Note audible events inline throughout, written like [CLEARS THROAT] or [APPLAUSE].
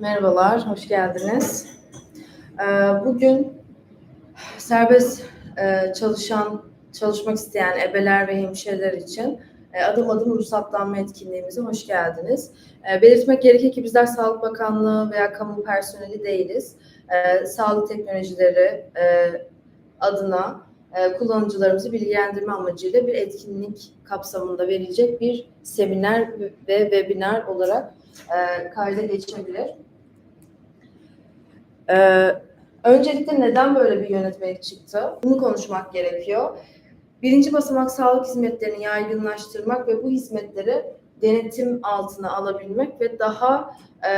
Merhabalar, hoş geldiniz. Ee, Bugün serbest e, çalışan, çalışmak isteyen ebeler ve hemşireler için e, adım adım ruhsatlanma etkinliğimize hoş geldiniz. E, Belirtmek gerekir ki bizler Sağlık Bakanlığı veya kamu personeli değiliz. Sağlık teknolojileri adına kullanıcılarımızı bilgilendirme amacıyla bir etkinlik kapsamında verilecek bir seminer ve webinar olarak kayda geçebilir. Ee, öncelikle neden böyle bir yönetmelik çıktı? Bunu konuşmak gerekiyor. Birinci basamak sağlık hizmetlerini yaygınlaştırmak ve bu hizmetleri denetim altına alabilmek ve daha e,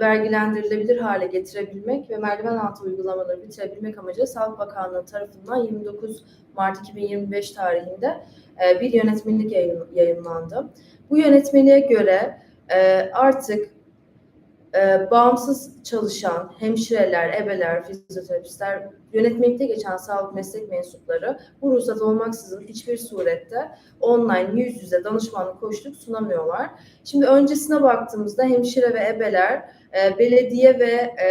vergilendirilebilir hale getirebilmek ve merdiven altı uygulamaları bitirebilmek amacıyla Sağlık Bakanlığı tarafından 29 Mart 2025 tarihinde e, bir yönetmelik yayın, yayınlandı. Bu yönetmeliğe göre e, artık e, bağımsız çalışan hemşireler, ebeler, fizyoterapistler, yönetmekte geçen sağlık meslek mensupları bu ruhsat olmaksızın hiçbir surette online yüz yüze danışmanlık koşuluk sunamıyorlar. Şimdi öncesine baktığımızda hemşire ve ebeler e, belediye ve e,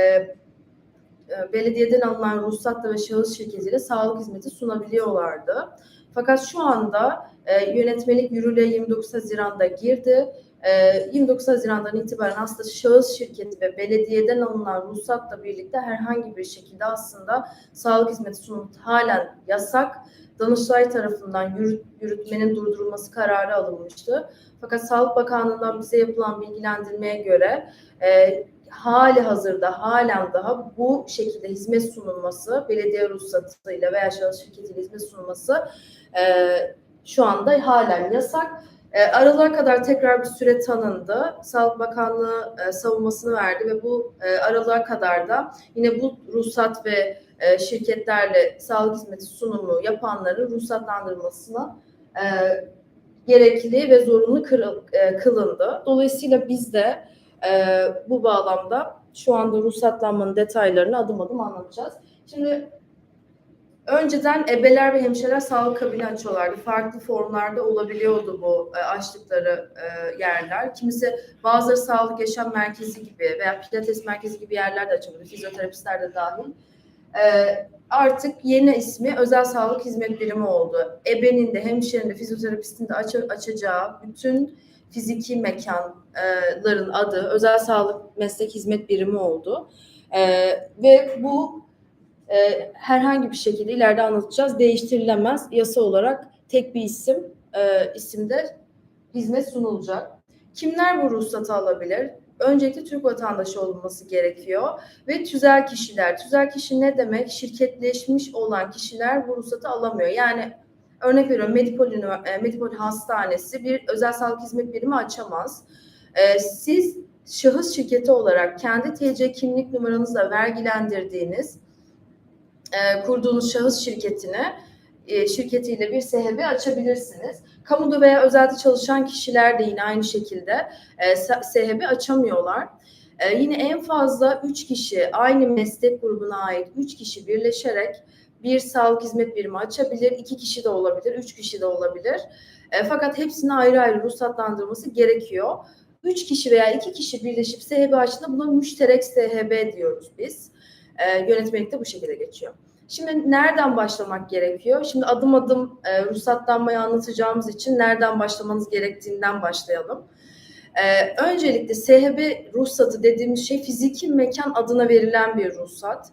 e, belediyeden alınan ruhsatla ve şahıs şirketiyle sağlık hizmeti sunabiliyorlardı. Fakat şu anda e, yönetmelik yürürlüğe 29 Haziran'da girdi 29 ee, Haziran'dan itibaren aslında şahıs şirketi ve belediyeden alınan ruhsatla birlikte herhangi bir şekilde aslında sağlık hizmeti sunumu halen yasak. Danıştay tarafından yürüt, yürütmenin durdurulması kararı alınmıştı. Fakat Sağlık Bakanlığı'ndan bize yapılan bilgilendirmeye göre e, hali hazırda halen daha bu şekilde hizmet sunulması, belediye ruhsatıyla veya şahıs şirketiyle hizmet sunulması e, şu anda halen yasak. E, aralığa kadar tekrar bir süre tanındı. Sağlık Bakanlığı e, savunmasını verdi ve bu e, aralığa kadar da yine bu ruhsat ve e, şirketlerle sağlık hizmeti sunumu yapanların ruhsatlandırılmasına e, gerekli ve zorunlu kırıl, e, kılındı. Dolayısıyla biz de e, bu bağlamda şu anda ruhsatlanmanın detaylarını adım adım anlatacağız. Şimdi Önceden ebeler ve hemşireler sağlık kabini açıyorlardı. Farklı formlarda olabiliyordu bu e, açtıkları e, yerler. Kimisi bazıları sağlık yaşam merkezi gibi veya pilates merkezi gibi yerler de açabiliyor. Fizyoterapistler de dahil. E, artık yeni ismi özel sağlık hizmet birimi oldu. Ebenin de hemşirenin de fizyoterapistin de aç, açacağı bütün fiziki mekanların adı özel sağlık meslek hizmet birimi oldu. E, ve bu e, herhangi bir şekilde ileride anlatacağız değiştirilemez yasa olarak tek bir isim e, isimde hizmet sunulacak. Kimler bu ruhsatı alabilir? Öncelikle Türk vatandaşı olması gerekiyor ve tüzel kişiler. Tüzel kişi ne demek? Şirketleşmiş olan kişiler bu ruhsatı alamıyor. Yani örnek veriyorum Medipol, e, Medipol Hastanesi bir özel sağlık hizmet birimi açamaz. E, siz şahıs şirketi olarak kendi TC kimlik numaranızla vergilendirdiğiniz e, kurduğunuz şahıs şirketine e, şirketiyle bir SHB açabilirsiniz. Kamuda veya özelde çalışan kişiler de yine aynı şekilde e, SHB açamıyorlar. E, yine en fazla 3 kişi aynı meslek grubuna ait 3 kişi birleşerek bir sağlık hizmet birimi açabilir. 2 kişi de olabilir, 3 kişi de olabilir. E, fakat hepsini ayrı ayrı ruhsatlandırması gerekiyor. 3 kişi veya 2 kişi birleşip SHB açtığında buna müşterek SHB diyoruz biz. E, yönetmelik de bu şekilde geçiyor. Şimdi nereden başlamak gerekiyor? Şimdi adım adım e, ruhsatlanmayı anlatacağımız için nereden başlamanız gerektiğinden başlayalım. E, öncelikle SHB ruhsatı dediğimiz şey fiziki mekan adına verilen bir ruhsat.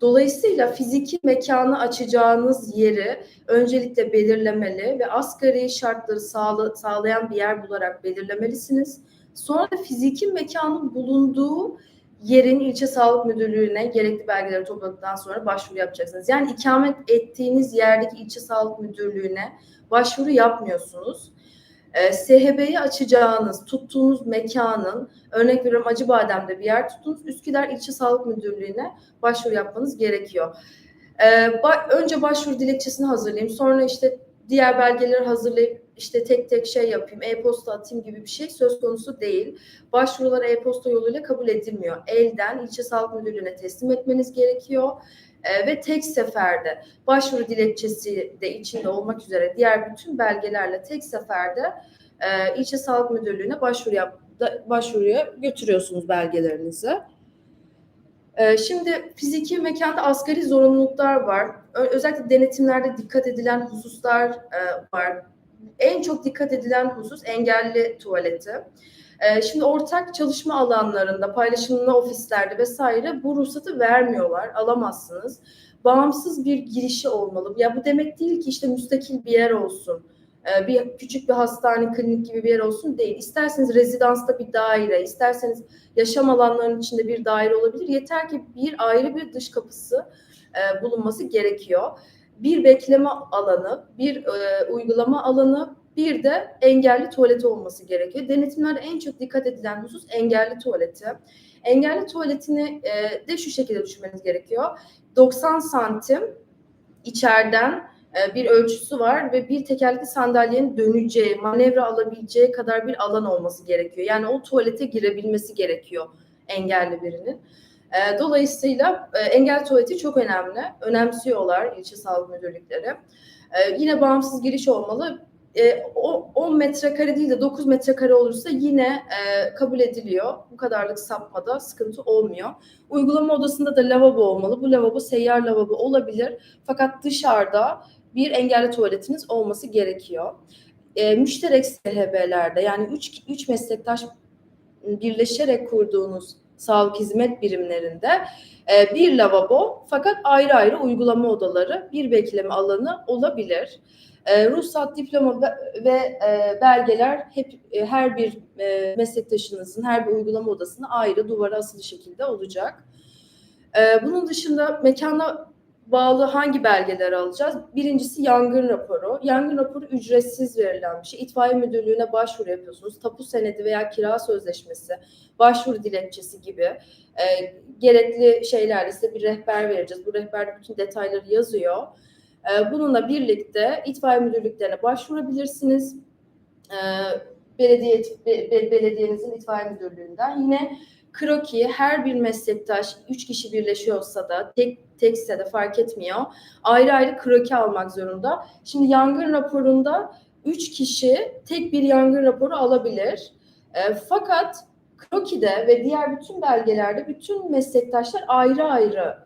Dolayısıyla fiziki mekanı açacağınız yeri öncelikle belirlemeli ve asgari şartları sağla, sağlayan bir yer bularak belirlemelisiniz. Sonra fiziki mekanın bulunduğu yerin ilçe sağlık müdürlüğüne gerekli belgeleri topladıktan sonra başvuru yapacaksınız. Yani ikamet ettiğiniz yerdeki ilçe sağlık müdürlüğüne başvuru yapmıyorsunuz. E, ee, SHB'yi açacağınız, tuttuğunuz mekanın, örnek veriyorum Acıbadem'de bir yer tuttunuz, Üsküdar ilçe sağlık müdürlüğüne başvuru yapmanız gerekiyor. E, ba- önce başvuru dilekçesini hazırlayayım, sonra işte diğer belgeleri hazırlayıp işte tek tek şey yapayım, e-posta atayım gibi bir şey söz konusu değil. Başvurular e-posta yoluyla kabul edilmiyor. Elden ilçe sağlık müdürlüğüne teslim etmeniz gerekiyor. E, ve tek seferde başvuru dilekçesi de içinde olmak üzere diğer bütün belgelerle tek seferde e, ilçe sağlık müdürlüğüne başvuru yap, da, başvuruya götürüyorsunuz belgelerinizi. Ee, Şimdi fiziki mekanda asgari zorunluluklar var. Özellikle denetimlerde dikkat edilen hususlar e, var. En çok dikkat edilen husus engelli tuvaleti. Ee, Şimdi ortak çalışma alanlarında, paylaşımlı ofislerde vesaire bu ruhsatı vermiyorlar, alamazsınız. Bağımsız bir girişi olmalı. Ya bu demek değil ki işte müstakil bir yer olsun, e, bir küçük bir hastane, klinik gibi bir yer olsun değil. İsterseniz rezidansta bir daire, isterseniz yaşam alanlarının içinde bir daire olabilir. Yeter ki bir ayrı bir dış kapısı e, bulunması gerekiyor. Bir bekleme alanı, bir e, uygulama alanı, bir de engelli tuvaleti olması gerekiyor. Denetimlerde en çok dikkat edilen husus engelli tuvaleti. Engelli tuvaletini e, de şu şekilde düşünmeniz gerekiyor. 90 santim içeriden e, bir ölçüsü var ve bir tekerlekli sandalyenin döneceği, manevra alabileceği kadar bir alan olması gerekiyor. Yani o tuvalete girebilmesi gerekiyor engelli birinin. E, Dolayısıyla e, engelli tuvaleti çok önemli. Önemsiyorlar ilçe sağlık müdürlükleri. E, Yine bağımsız giriş olmalı. E, o 10 metrekare değil de 9 metrekare olursa yine e, kabul ediliyor. Bu kadarlık sapmada sıkıntı olmuyor. Uygulama odasında da lavabo olmalı. Bu lavabo seyyar lavabo olabilir. Fakat dışarıda bir engelli tuvaletiniz olması gerekiyor. E, müşterek SHB'lerde yani 3 3 meslektaş birleşerek kurduğunuz sağlık hizmet birimlerinde e, bir lavabo fakat ayrı ayrı uygulama odaları, bir bekleme alanı olabilir. E, ruhsat, diploma ve, e, belgeler hep e, her bir e, meslektaşınızın her bir uygulama odasına ayrı duvara asılı şekilde olacak. E, bunun dışında mekana bağlı hangi belgeleri alacağız? Birincisi yangın raporu. Yangın raporu ücretsiz verilen bir şey. İtfaiye müdürlüğüne başvuru yapıyorsunuz. Tapu senedi veya kira sözleşmesi, başvuru dilekçesi gibi e, gerekli şeylerle size bir rehber vereceğiz. Bu rehberde bütün detayları yazıyor. E, bununla birlikte itfaiye müdürlüklerine başvurabilirsiniz. E, belediye be- be- belediyenizin itfaiye müdürlüğünden yine kroki her bir meslektaş üç kişi birleşiyorsa da tek tekse de fark etmiyor. Ayrı ayrı kroki almak zorunda. Şimdi yangın raporunda üç kişi tek bir yangın raporu alabilir. E, fakat krokide ve diğer bütün belgelerde bütün meslektaşlar ayrı ayrı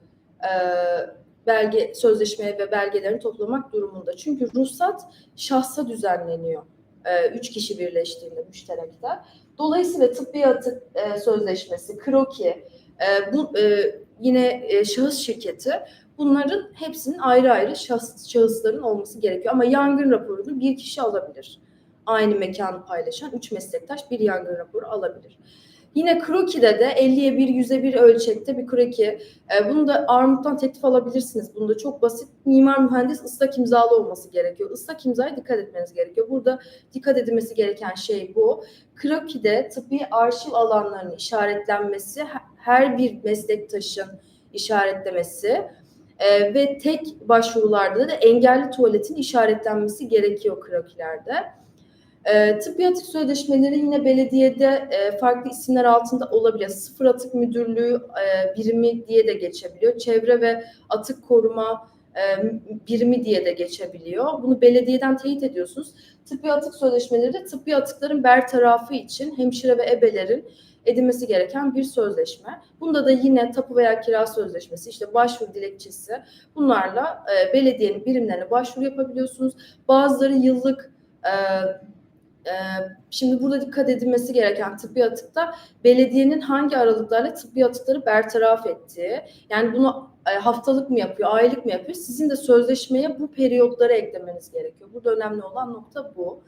e, belge sözleşmeye ve belgelerini toplamak durumunda. Çünkü ruhsat şahsa düzenleniyor. E, üç kişi birleştiğinde müşterekte. Dolayısıyla tıbbi atık e, sözleşmesi, kroki, e, bu e, yine e, şahıs şirketi bunların hepsinin ayrı ayrı şahıs, şahısların olması gerekiyor. Ama yangın raporunu bir kişi alabilir. Aynı mekanı paylaşan üç meslektaş bir yangın raporu alabilir. Yine kroki'de de 50'ye 1, 100'e 1 ölçekte bir kroki. E, bunu da Armut'tan teklif alabilirsiniz. Bunda çok basit mimar mühendis ıslak imzalı olması gerekiyor. Islak imzaya dikkat etmeniz gerekiyor. Burada dikkat edilmesi gereken şey bu. Kroki'de tıbbi arşiv alanlarının işaretlenmesi, her bir meslektaşın işaretlemesi e, ve tek başvurularda da engelli tuvaletin işaretlenmesi gerekiyor krokilerde. E, tıbbi atık sözleşmeleri yine belediyede e, farklı isimler altında olabiliyor. Sıfır atık müdürlüğü e, birimi diye de geçebiliyor. Çevre ve atık koruma e, birimi diye de geçebiliyor. Bunu belediyeden teyit ediyorsunuz. Tıbbi atık sözleşmeleri de tıbbi atıkların bertarafı için hemşire ve ebelerin edilmesi gereken bir sözleşme. Bunda da yine tapu veya kira sözleşmesi, işte başvuru dilekçesi bunlarla e, belediyenin birimlerine başvuru yapabiliyorsunuz. Bazıları yıllık e, şimdi burada dikkat edilmesi gereken tıbbi atıkta belediyenin hangi aralıklarla tıbbi atıkları bertaraf ettiği, yani bunu e, haftalık mı yapıyor, aylık mı yapıyor? Sizin de sözleşmeye bu periyotları eklemeniz gerekiyor. Burada önemli olan nokta bu.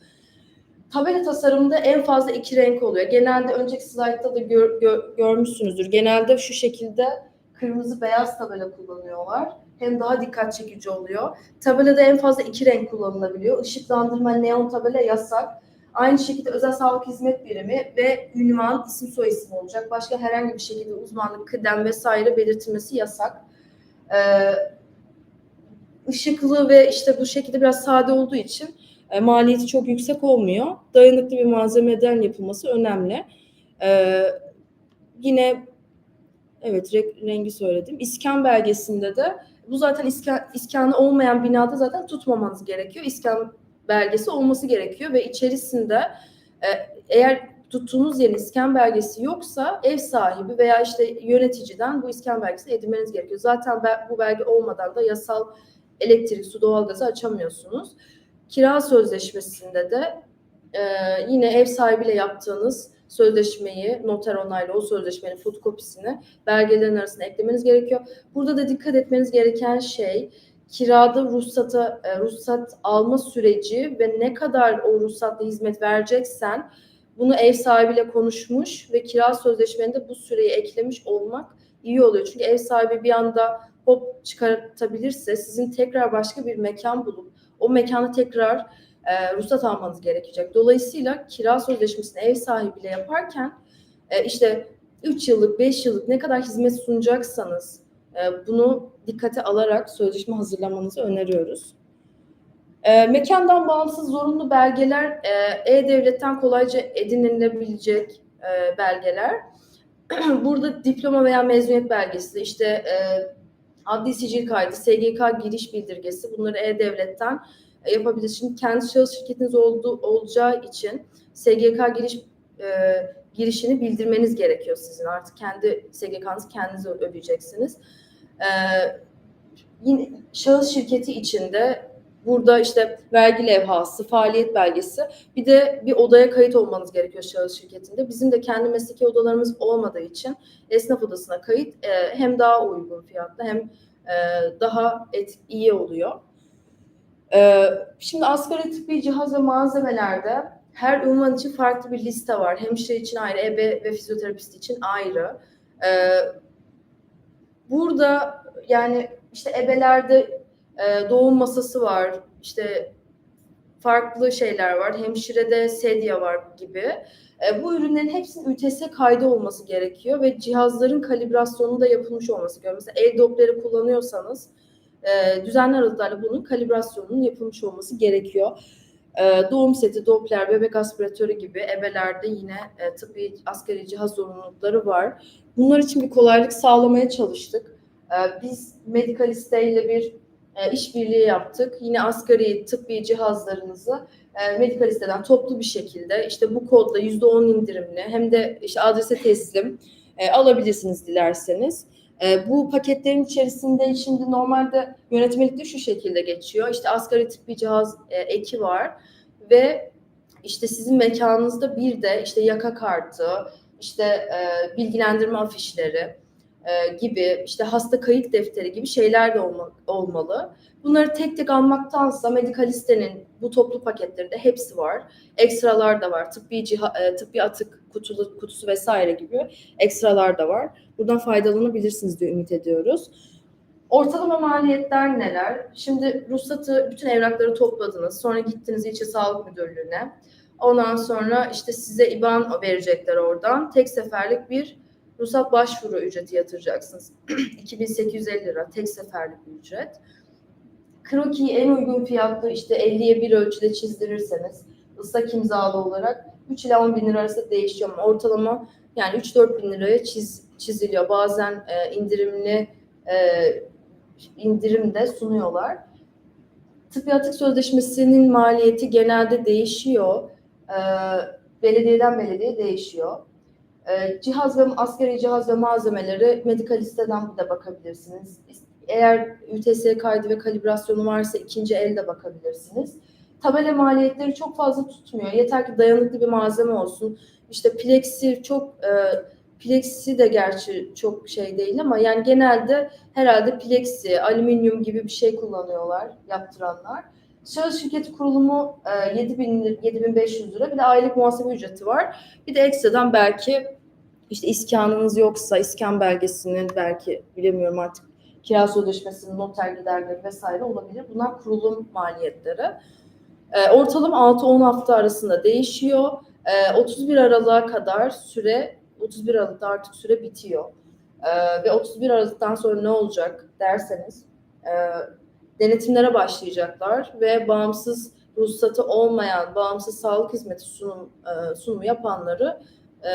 Tabela tasarımında en fazla iki renk oluyor. Genelde önceki slaytta da gör, gör- görmüşsünüzdür. Genelde şu şekilde kırmızı beyaz tabela kullanıyorlar. Hem daha dikkat çekici oluyor. Tabelada en fazla iki renk kullanılabiliyor. Işıklandırma, neon tabela yasak. Aynı şekilde özel sağlık hizmet birimi ve ünvan, isim soy isim olacak. Başka herhangi bir şekilde uzmanlık, kıdem vesaire belirtilmesi yasak. Ee, ışıklı ve işte bu şekilde biraz sade olduğu için e, maliyeti çok yüksek olmuyor. Dayanıklı bir malzemeden yapılması önemli. E, yine evet re- rengi söyledim. İskan belgesinde de bu zaten iskan, iskanı olmayan binada zaten tutmamanız gerekiyor. İskan belgesi olması gerekiyor ve içerisinde e, eğer tuttuğunuz yerin iskan belgesi yoksa ev sahibi veya işte yöneticiden bu iskan belgesini edinmeniz gerekiyor. Zaten bu belge olmadan da yasal elektrik, su, doğalgazı açamıyorsunuz. Kira sözleşmesinde de e, yine ev sahibiyle yaptığınız sözleşmeyi, noter onaylı o sözleşmenin fotokopisini belgelerin arasına eklemeniz gerekiyor. Burada da dikkat etmeniz gereken şey kirada ruhsata, e, ruhsat alma süreci ve ne kadar o ruhsatla hizmet vereceksen bunu ev sahibiyle konuşmuş ve kira sözleşmeninde bu süreyi eklemiş olmak iyi oluyor. Çünkü ev sahibi bir anda hop çıkartabilirse sizin tekrar başka bir mekan bulup o mekanı tekrar e, ruhsat almanız gerekecek. Dolayısıyla kira sözleşmesini ev sahibiyle yaparken e, işte 3 yıllık, 5 yıllık ne kadar hizmet sunacaksanız bunu dikkate alarak sözleşme hazırlamanızı öneriyoruz. E, mekandan bağımsız zorunlu belgeler e, E-Devlet'ten kolayca edinilebilecek e, belgeler. [CLEARS THROAT] Burada diploma veya mezuniyet belgesi, işte e, adli sicil kaydı, SGK giriş bildirgesi bunları E-Devlet'ten yapabilirsiniz. Şimdi kendi şahıs şirketiniz olduğu, olacağı için SGK giriş e, girişini bildirmeniz gerekiyor sizin. Artık kendi SGK'nızı kendiniz ödeyeceksiniz. E, yine şahıs şirketi içinde burada işte vergi levhası, faaliyet belgesi bir de bir odaya kayıt olmanız gerekiyor şahıs şirketinde. Bizim de kendi mesleki odalarımız olmadığı için esnaf odasına kayıt e, hem daha uygun fiyatlı hem e, daha et, iyi oluyor. E, şimdi asgari tıbbi cihaz ve malzemelerde her ünvan için farklı bir liste var. Hemşire için ayrı, ebe ve fizyoterapist için ayrı. E, burada yani işte ebelerde e, doğum masası var, işte farklı şeyler var. Hemşirede sedye var gibi. E, bu ürünlerin hepsinin ÜTS kaydı olması gerekiyor ve cihazların kalibrasyonu da yapılmış olması gerekiyor. Mesela el dopleri kullanıyorsanız e, düzenli aralıklarla bunun kalibrasyonunun yapılmış olması gerekiyor. E, doğum seti, Doppler, bebek aspiratörü gibi ebelerde yine e, tıbbi asgari cihaz zorunlulukları var. Bunlar için bir kolaylık sağlamaya çalıştık. E, biz Medikaliste ile bir e, işbirliği yaptık. Yine asgari tıbbi cihazlarınızı e, Medikalisteden toplu bir şekilde işte bu kodla %10 indirimli hem de işte adrese teslim e, alabilirsiniz dilerseniz. E, bu paketlerin içerisinde şimdi normalde yönetmelikte şu şekilde geçiyor. İşte asgari tıbbi cihaz e, eki var ve işte sizin mekanınızda bir de işte yaka kartı, işte e, bilgilendirme afişleri e, gibi işte hasta kayıt defteri gibi şeyler de olma, olmalı. Bunları tek tek almaktansa Medikaliste'nin bu toplu paketlerinde hepsi var. Ekstralar da var. Tıbbi, ciha, e, tıbbi atık kutulu, kutusu vesaire gibi ekstralar da var. Buradan faydalanabilirsiniz diye ümit ediyoruz. Ortalama maliyetler neler? Şimdi ruhsatı, bütün evrakları topladınız. Sonra gittiniz ilçe sağlık müdürlüğüne. Ondan sonra işte size IBAN verecekler oradan. Tek seferlik bir ruhsat başvuru ücreti yatıracaksınız. [CLEARS THROAT] 2850 lira tek seferlik bir ücret. Kroki'yi en uygun fiyatlı işte 50'ye 1 ölçüde çizdirirseniz ıslak imzalı olarak 3 ila 10 bin lira arası değişiyor ama ortalama yani 3-4 bin liraya çiz, çiziliyor. Bazen e, indirimli e, indirim de sunuyorlar. Tıbbi atık sözleşmesinin maliyeti genelde değişiyor. E, belediyeden belediye değişiyor. E, cihaz ve askeri cihaz ve malzemeleri medikal listeden de bakabilirsiniz. Eğer ÜTS kaydı ve kalibrasyonu varsa ikinci elde bakabilirsiniz. Tabela maliyetleri çok fazla tutmuyor. Yeter ki dayanıklı bir malzeme olsun. İşte plexi çok e, plexi de gerçi çok şey değil ama yani genelde herhalde plexi, alüminyum gibi bir şey kullanıyorlar yaptıranlar. Şahıs şirketi kurulumu e, 7000 7500 lira bir de aylık muhasebe ücreti var. Bir de ekstradan belki işte iskanınız yoksa iskan belgesinin belki bilemiyorum artık kira sözleşmesinin noter giderleri vesaire olabilir. Bunlar kurulum maliyetleri. E, ortalama 6-10 hafta arasında değişiyor. E, 31 Aralık'a kadar süre 31 Aralık'ta artık süre bitiyor. E, ve 31 Aralık'tan sonra ne olacak derseniz e, denetimlere başlayacaklar ve bağımsız ruhsatı olmayan bağımsız sağlık hizmeti sunum e, sunumu yapanları e,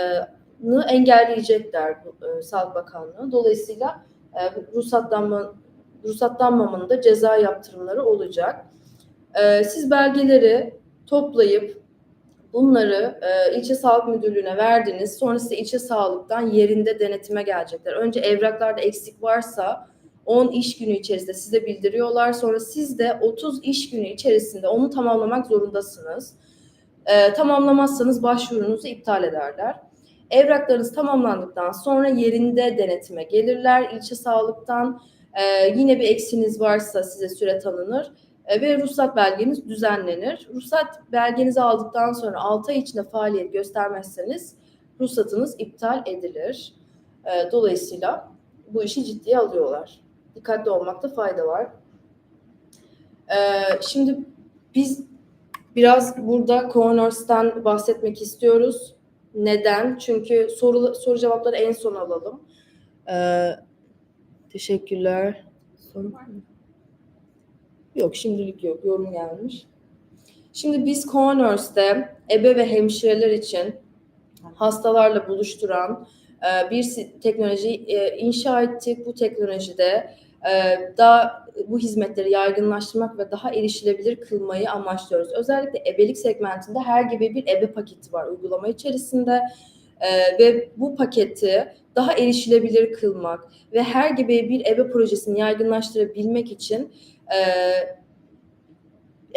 engelleyecekler e, Sağlık Bakanlığı. Dolayısıyla e, ruhsatlanma ruhsatlanmamanın da ceza yaptırımları olacak. E, siz belgeleri toplayıp Bunları ilçe sağlık müdürlüğüne verdiniz. Sonrasında ilçe sağlıktan yerinde denetime gelecekler. Önce evraklarda eksik varsa 10 iş günü içerisinde size bildiriyorlar. Sonra siz de 30 iş günü içerisinde onu tamamlamak zorundasınız. E, tamamlamazsanız başvurunuzu iptal ederler. Evraklarınız tamamlandıktan sonra yerinde denetime gelirler ilçe sağlıktan. E, yine bir eksiniz varsa size süre tanınır e, ve ruhsat belgeniz düzenlenir. Ruhsat belgenizi aldıktan sonra 6 ay içinde faaliyet göstermezseniz ruhsatınız iptal edilir. E, Dolayısıyla bu işi ciddiye alıyorlar. Dikkatli olmakta fayda var. E, Şimdi biz biraz burada Corners'tan bahsetmek istiyoruz. Neden? Çünkü soru, soru cevapları en son alalım. E, Teşekkürler. Mı? Yok şimdilik yok. Yorum gelmiş. Şimdi biz Corners'te ebe ve hemşireler için hastalarla buluşturan e, bir teknoloji e, inşa ettik. Bu teknolojide daha bu hizmetleri yaygınlaştırmak ve daha erişilebilir kılmayı amaçlıyoruz. Özellikle ebelik segmentinde her gibi bir ebe paketi var uygulama içerisinde E, ve bu paketi daha erişilebilir kılmak ve her gibi bir ebe projesini yaygınlaştırabilmek için e,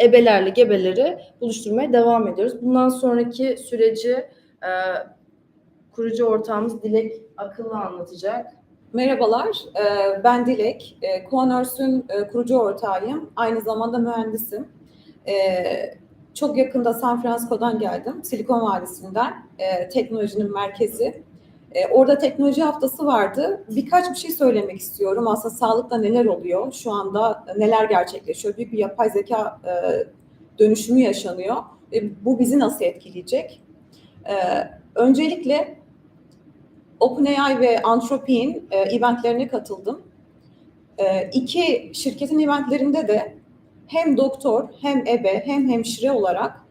ebelerle gebeleri buluşturmaya devam ediyoruz. Bundan sonraki süreci e, kurucu ortağımız Dilek Akıllı anlatacak. Merhabalar, e, ben Dilek. E, Conerce'ün e, kurucu ortağıyım. Aynı zamanda mühendisim. Çok yakında San Francisco'dan geldim, Silikon Vadisi'nden, teknolojinin merkezi. Orada teknoloji haftası vardı. Birkaç bir şey söylemek istiyorum. Aslında sağlıkta neler oluyor, şu anda neler gerçekleşiyor. Büyük bir yapay zeka dönüşümü yaşanıyor. Bu bizi nasıl etkileyecek? Öncelikle OpenAI ve Anthropic'in e, eventlerine katıldım. E, iki şirketin eventlerinde de hem doktor, hem ebe, hem hemşire olarak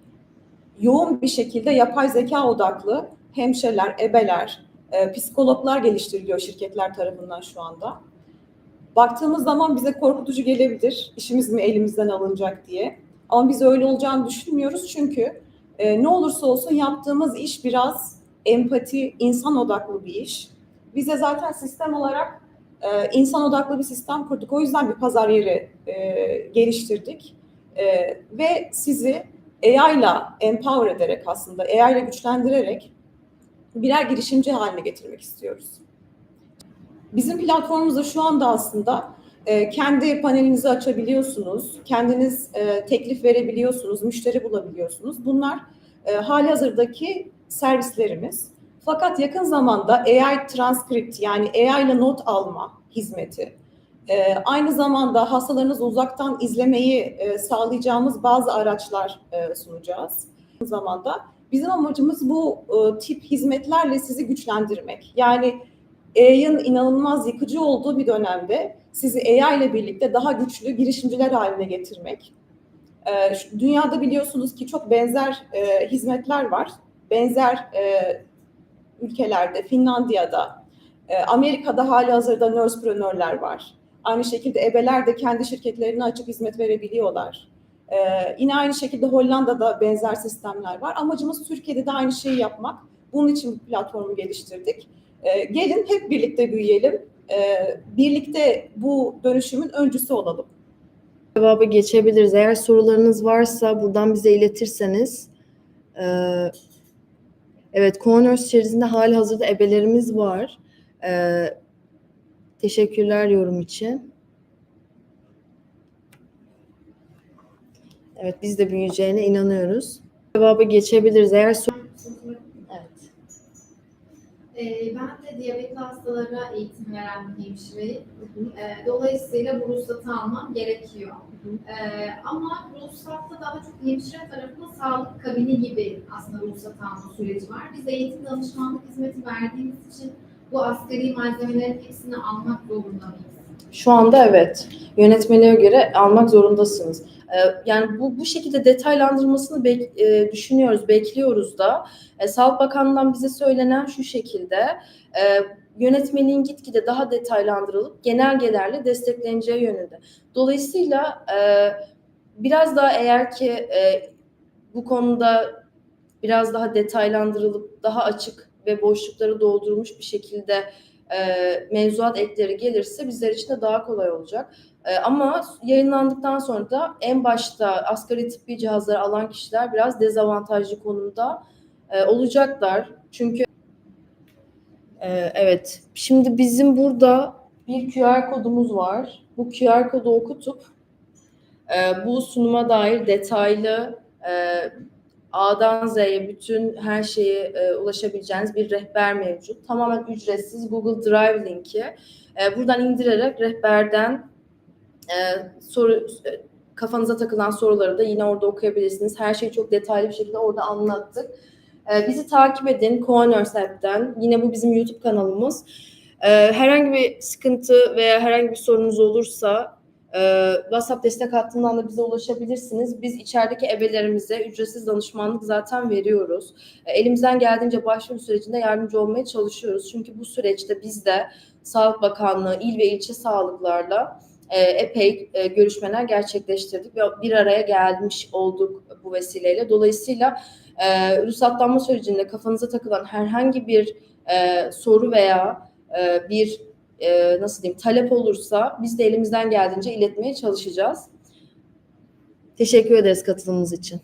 yoğun bir şekilde yapay zeka odaklı hemşireler, ebeler, e, psikologlar geliştiriliyor şirketler tarafından şu anda. Baktığımız zaman bize korkutucu gelebilir, işimiz mi elimizden alınacak diye. Ama biz öyle olacağını düşünmüyoruz çünkü e, ne olursa olsun yaptığımız iş biraz empati, insan odaklı bir iş. Biz de zaten sistem olarak e, insan odaklı bir sistem kurduk. O yüzden bir pazar yeri e, geliştirdik. E, ve sizi AI ile empower ederek aslında, AI ile güçlendirerek birer girişimci haline getirmek istiyoruz. Bizim platformumuzda şu anda aslında e, kendi panelinizi açabiliyorsunuz, kendiniz e, teklif verebiliyorsunuz, müşteri bulabiliyorsunuz. Bunlar e, hali hazırdaki servislerimiz. Fakat yakın zamanda AI transkript yani AI ile not alma hizmeti, e, aynı zamanda hastalarınızı uzaktan izlemeyi e, sağlayacağımız bazı araçlar e, sunacağız. Aynı zamanda bizim amacımız bu e, tip hizmetlerle sizi güçlendirmek. Yani AI'ın inanılmaz yıkıcı olduğu bir dönemde sizi AI ile birlikte daha güçlü girişimciler haline getirmek. E, dünyada biliyorsunuz ki çok benzer e, hizmetler var benzer e, ülkelerde, Finlandiya'da, e, Amerika'da hali hazırda nursepreneur'ler var. Aynı şekilde ebeler de kendi şirketlerini açıp hizmet verebiliyorlar. E, yine aynı şekilde Hollanda'da benzer sistemler var. Amacımız Türkiye'de de aynı şeyi yapmak. Bunun için bu platformu geliştirdik. E, gelin hep birlikte büyüyelim. E, birlikte bu dönüşümün öncüsü olalım. Cevaba geçebiliriz. Eğer sorularınız varsa buradan bize iletirseniz. e, evet, Corners içerisinde hali hazırda ebelerimiz var. E, teşekkürler yorum için. Evet, biz de büyüyeceğine inanıyoruz. Cevaba geçebiliriz. Eğer sor-. Ee, ben de diyabetli hastalara eğitim veren bir hemşireyim. Ee, dolayısıyla bu ruhsatı almam gerekiyor. Ee, ama ruhsatta daha çok hemşire tarafında sağlık kabini gibi aslında ruhsat alma süreci var. Biz eğitim danışmanlık hizmeti verdiğimiz için bu asgari malzemelerin hepsini almak zorunda mıyız? Şu anda evet. Yönetmeliğe göre almak zorundasınız. Ee, Yani bu bu şekilde detaylandırmasını bek- e, düşünüyoruz, bekliyoruz da. E, Sağlık Bakanlığı'ndan bize söylenen şu şekilde. e, Yönetmeliğin gitgide daha detaylandırılıp genelgelerle destekleneceği yönünde. Dolayısıyla e, biraz daha eğer ki e, bu konuda biraz daha detaylandırılıp daha açık ve boşlukları doldurmuş bir şekilde e, mevzuat ekleri gelirse bizler için de daha kolay olacak. E, ama yayınlandıktan sonra da en başta asgari tıbbi cihazları alan kişiler biraz dezavantajlı konumda e, olacaklar. Çünkü e, evet şimdi bizim burada bir QR kodumuz var. Bu QR kodu okutup e, bu sunuma dair detaylı e, A'dan Z'ye bütün her şeye e, ulaşabileceğiniz bir rehber mevcut. Tamamen ücretsiz Google Drive linki. E, buradan indirerek rehberden e, soru e, kafanıza takılan soruları da yine orada okuyabilirsiniz. Her şeyi çok detaylı bir şekilde orada anlattık. E, bizi takip edin Co-Nurse App'ten. Yine bu bizim YouTube kanalımız. E, herhangi bir sıkıntı veya herhangi bir sorunuz olursa ee, WhatsApp destek hattından da bize ulaşabilirsiniz. Biz içerideki ebelerimize ücretsiz danışmanlık zaten veriyoruz. Ee, elimizden geldiğince başvuru sürecinde yardımcı olmaya çalışıyoruz. Çünkü bu süreçte biz de Sağlık Bakanlığı, il ve ilçe sağlıklarla e, epey e, görüşmeler gerçekleştirdik ve bir araya gelmiş olduk bu vesileyle. Dolayısıyla e, ruhsatlanma sürecinde kafanıza takılan herhangi bir e, soru veya bir nasıl diyeyim talep olursa biz de elimizden geldiğince iletmeye çalışacağız. Teşekkür ederiz katılımınız için.